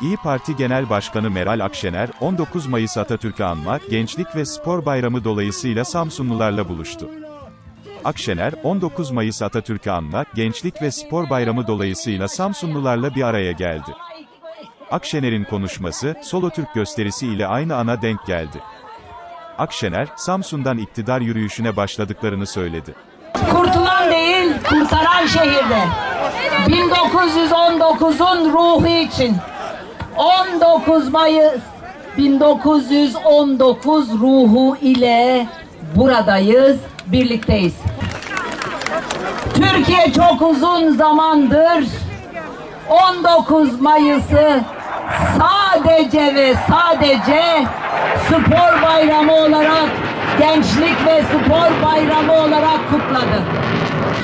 İyi Parti Genel Başkanı Meral Akşener, 19 Mayıs Atatürk'ü anmak, Gençlik ve Spor Bayramı dolayısıyla Samsunlularla buluştu. Akşener, 19 Mayıs Atatürk'ü anmak, Gençlik ve Spor Bayramı dolayısıyla Samsunlularla bir araya geldi. Akşener'in konuşması, Solo Türk gösterisi ile aynı ana denk geldi. Akşener, Samsun'dan iktidar yürüyüşüne başladıklarını söyledi. Kurtulan değil, kurtaran şehirde. 1919'un ruhu için 19 Mayıs 1919 ruhu ile buradayız, birlikteyiz. Türkiye çok uzun zamandır 19 Mayıs'ı sadece ve sadece spor bayramı olarak, gençlik ve spor bayramı olarak kutladı.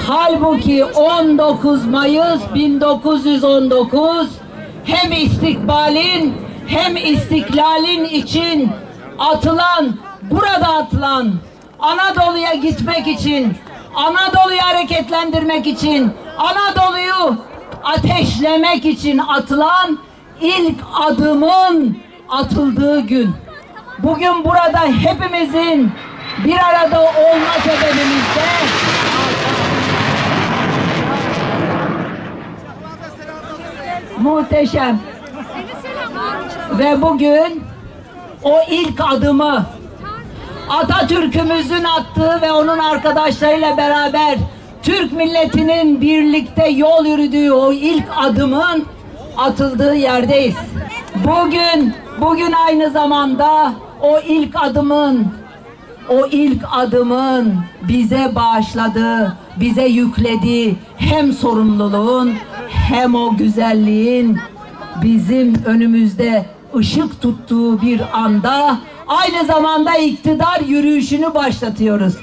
Halbuki 19 Mayıs 1919 hem istikbalin hem istiklalin için atılan, burada atılan, Anadolu'ya gitmek için, Anadolu'yu hareketlendirmek için, Anadolu'yu ateşlemek için atılan ilk adımın atıldığı gün. Bugün burada hepimizin bir arada olma sebebimiz muhteşem. Ve bugün o ilk adımı Atatürk'ümüzün attığı ve onun arkadaşlarıyla beraber Türk milletinin birlikte yol yürüdüğü o ilk adımın atıldığı yerdeyiz. Bugün, bugün aynı zamanda o ilk adımın, o ilk adımın bize bağışladığı, bize yüklediği hem sorumluluğun hem o güzelliğin bizim önümüzde ışık tuttuğu bir anda aynı zamanda iktidar yürüyüşünü başlatıyoruz.